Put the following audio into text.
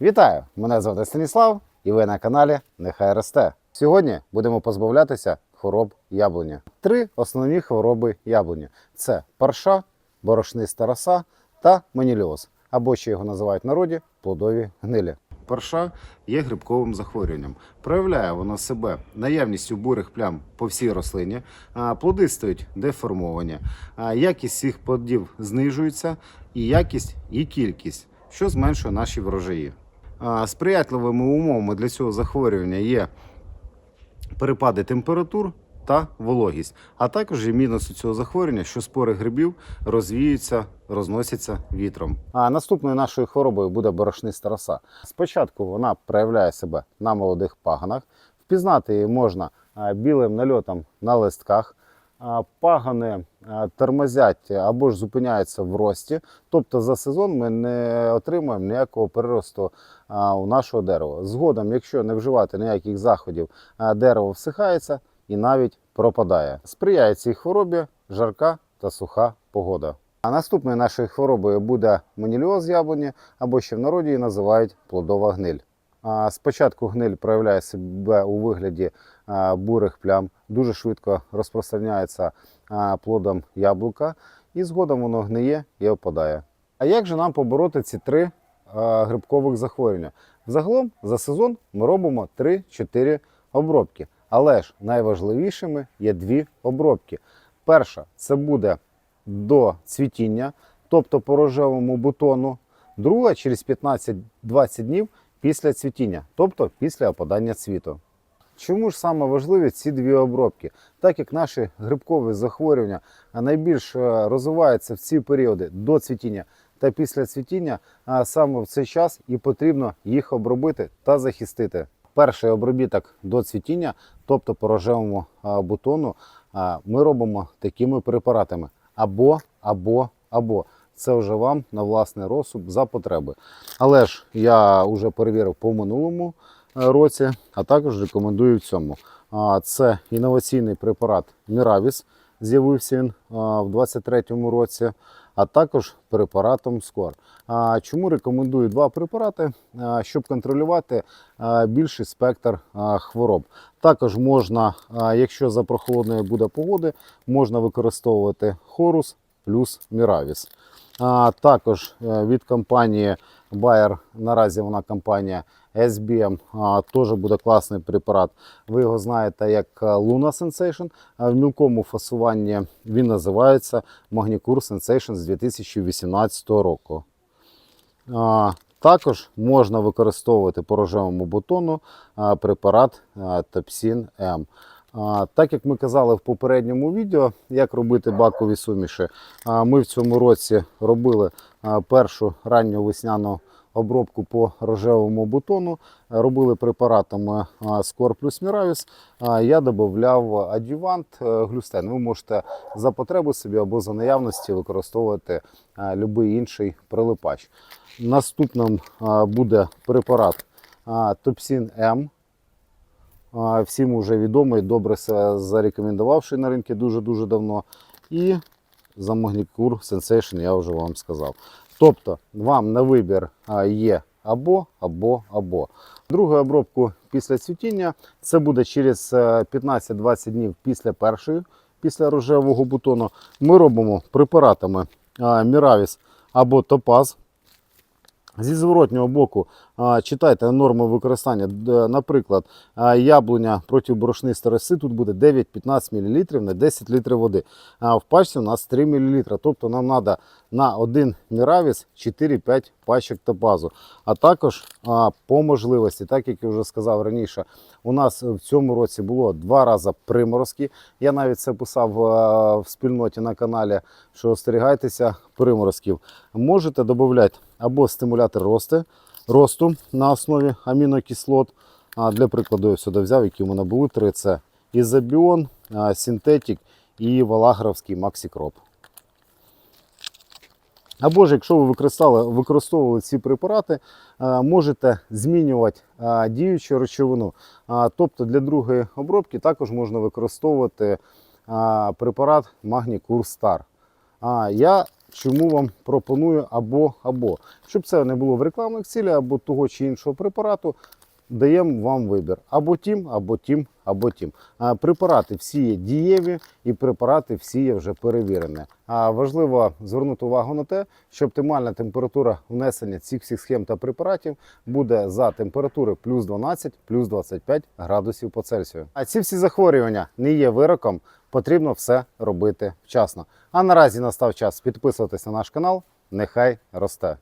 Вітаю! Мене звати Станіслав і ви на каналі Нехай Росте. Сьогодні будемо позбавлятися хвороб яблуні. Три основні хвороби яблуні: це парша, борошниста роса та маніліоз, або ще його називають в народі плодові гнилі. Парша є грибковим захворюванням. Проявляє воно себе наявністю бурих плям по всій рослині, плоди стають деформовані, якість цих плодів знижується, і якість, і кількість, що зменшує наші врожаї. Сприятливими умовами для цього захворювання є перепади температур та вологість, а також є мінус у цього захворювання, що спори грибів розвіються, розносяться вітром. А наступною нашою хворобою буде борошниста роса. Спочатку вона проявляє себе на молодих паганах. Впізнати її можна білим нальотом на листках. Пагани тормозять або ж зупиняються в рості. Тобто за сезон ми не отримуємо ніякого переросту у нашого дерева. Згодом, якщо не вживати ніяких заходів, дерево всихається і навіть пропадає. Сприяє цій хворобі жарка та суха погода. А наступною нашою хворобою буде маніліоз яблуні, або ще в народі її називають плодова гниль. Спочатку гниль проявляє себе у вигляді бурих плям, дуже швидко розпространяється плодом яблука, і згодом воно гниє і опадає. А як же нам побороти ці три грибкових захворювання? Взагалом за сезон ми робимо 3-4 обробки. Але ж найважливішими є дві обробки. Перша це буде до цвітіння, тобто по рожевому бутону. Друга через 15-20 днів після цвітіння, тобто після опадання цвіту. Чому ж саме важливі ці дві обробки? Так як наші грибкові захворювання найбільш е, розвиваються в ці періоди до цвітіння та після цвітіння, а саме в цей час і потрібно їх обробити та захистити. Перший обробіток до цвітіння, тобто по рожевому бутону, ми робимо такими препаратами або, або, або. Це вже вам на власний розсуд за потреби. Але ж я вже перевірив по минулому е, році, а також рекомендую в цьому. Це інноваційний препарат Міравіс. З'явився він в 2023 році, а також препаратом Скор. Чому рекомендую два препарати, щоб контролювати більший спектр хвороб. Також можна, якщо за прохолодної буде погоди, можна використовувати Хорус плюс Міравіс. А, Також е, від компанії Bayer, наразі вона компанія SBM, теж буде класний препарат. Ви його знаєте як е, Luna Sensation, в мілкому фасуванні він називається Magnicure Sensation з 2018 року. Також можна використовувати по рожевому бутону препарат Топсін М. А, Так як ми казали в попередньому відео, як робити бакові суміші, а, ми в цьому році робили першу ранню весняну обробку по рожевому бутону, робили препаратами Скор плюс Міравіс. Я додавав адювант е, глюстен. Ви можете за потреби собі або за наявності використовувати будь-який інший прилипач. Наступним буде препарат Топсін М. Всім вже відомий, добре се зарекомендувавший на ринку дуже-дуже давно. І за Magnicure Sensation я вже вам сказав. Тобто вам на вибір є або, або, або. Другу обробку після цвітіння це буде через е, 15-20 днів після першої, після рожевого бутону. Ми робимо препаратами Міравіс або Топаз. Зі зворотнього боку читайте норми використання. Наприклад, яблуня проти борошнистої роси тут буде 9-15 мл на 10 літрів води. А в пачці у нас 3 мл. Тобто нам треба на один міравіс 4-5 пачок топазу. А також по можливості, так як я вже сказав раніше, у нас в цьому році було два рази приморозки. Я навіть це писав в спільноті на каналі, що остерігайтеся приморозків. Можете додати або стимулятор росту, росту на основі амінокислот. А для прикладу, я сюди взяв, які в мене були три: це Ізобіон, а, Синтетик і Валагровський Максікроп. Або ж, якщо ви використовували, ці препарати, можете змінювати діючу речовину. Тобто для другої обробки також можна використовувати препарат Magnicure Star. Я чому вам пропоную або або. Щоб це не було в рекламних цілях, або того чи іншого препарату, даємо вам вибір або тім, або тім, або тім. А препарати всі є дієві і препарати всі є вже перевірені. А важливо звернути увагу на те, що оптимальна температура внесення цих всіх схем та препаратів буде за температури плюс 12, плюс 25 градусів по Цельсію. А ці всі захворювання не є вироком. Потрібно все робити вчасно. А наразі настав час підписуватись на наш канал. Нехай росте.